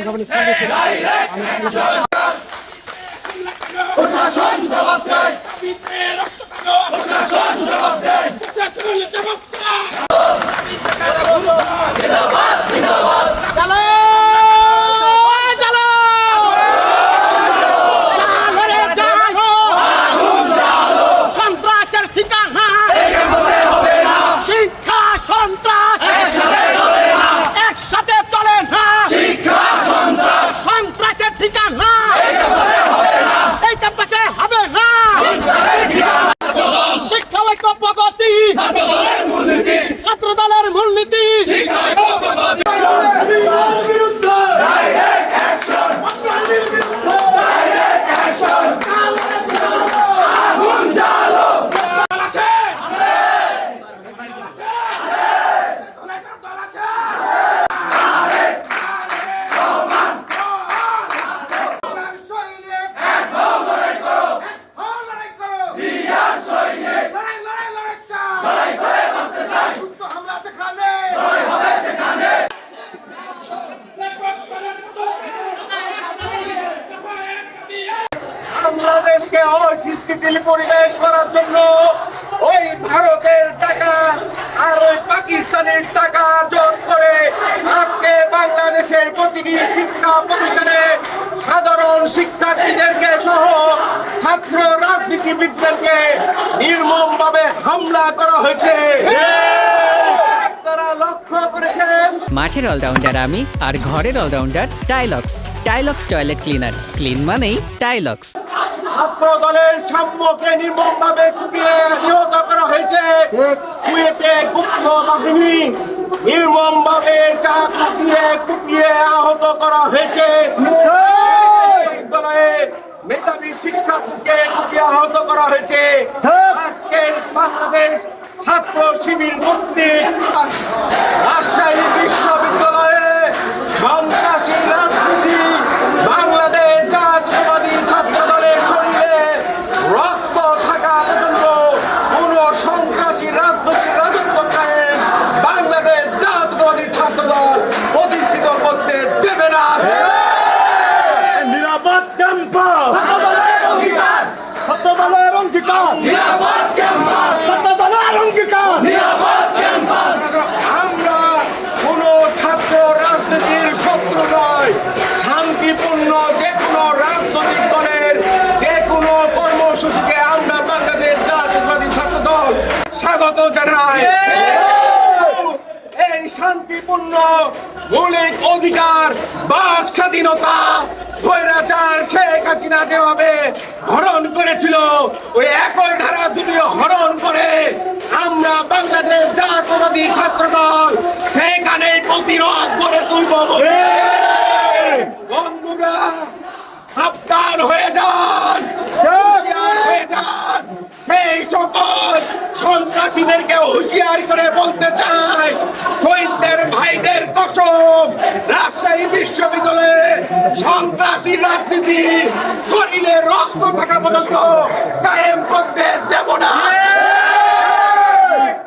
সঙ্গে ছিল প্রশাসন জবাব দেয়। প্রশাসন জবাব দেয়। প্রশাসন জবাব দাও Come on! বাংলাদেশকে অস্থিতিশীল পরিবেশ করার জন্য ওই ভারতের টাকা আর ওই পাকিস্তানের টাকা জোর করে আজকে বাংলাদেশের প্রতিটি শিক্ষা প্রতিষ্ঠানে সাধারণ শিক্ষার্থীদেরকে সহ ছাত্র রাজনীতিবিদদেরকে নির্মমভাবে হামলা করা হয়েছে। মাঠের অলরাউন্ডার আমি আর ঘরের all-rounder Tilex. Tilex toilet cleaner. Clean মানেই টাইলক্স। ছাত্র দলের সাম্যকে নির্মমভাবে কুপিয়ে নিহত করা হয়েছে। কুয়েটে গুপ্ত বাহিনী নির্মমভাবে চাকু দিয়ে কুপিয়ে আহত করা হয়েছে। দলে মেধাবী শিক্ষার্থীকে কুপিয়ে আহত করা হয়েছে। আজকের বাংলাদেশ ছাত্র শিবির কর্তৃক দলের নিরাপদ ক্যাম্পাস। ছাত্র দলের নিরাপদ ক্যাম্পাস। আমরা কোন ছাত্র রাজনীতির শত্রু নয় শান্তিপূর্ণ যে কোনো রাজনৈতিক দলের যে কোনো কর্মসূচিকে আমরা বাংলাদেশ জাতীয়বাদী ছাত্র দল স্বাগত জানাই। এই শান্তিপূর্ণ মৌলিক অধিকার বাক স্বাধীনতা স্বৈরাচার শেখ হাসিনা যেভাবে ওই একই ধারা যদিও হরণ করে আমরা বাংলাদেশ জাতীয়বাদী ছাত্র দল সেখানে প্রতিরোধ করে তুলব বন্ধুরা সাবধান হয়ে যান। হয়ে যান। সেই সকল সন্ত্রাসীদেরকে হুঁশিয়ার করে রাজনীতি শরীরে রক্ত থাকা পর্যন্ত কায়েম করতে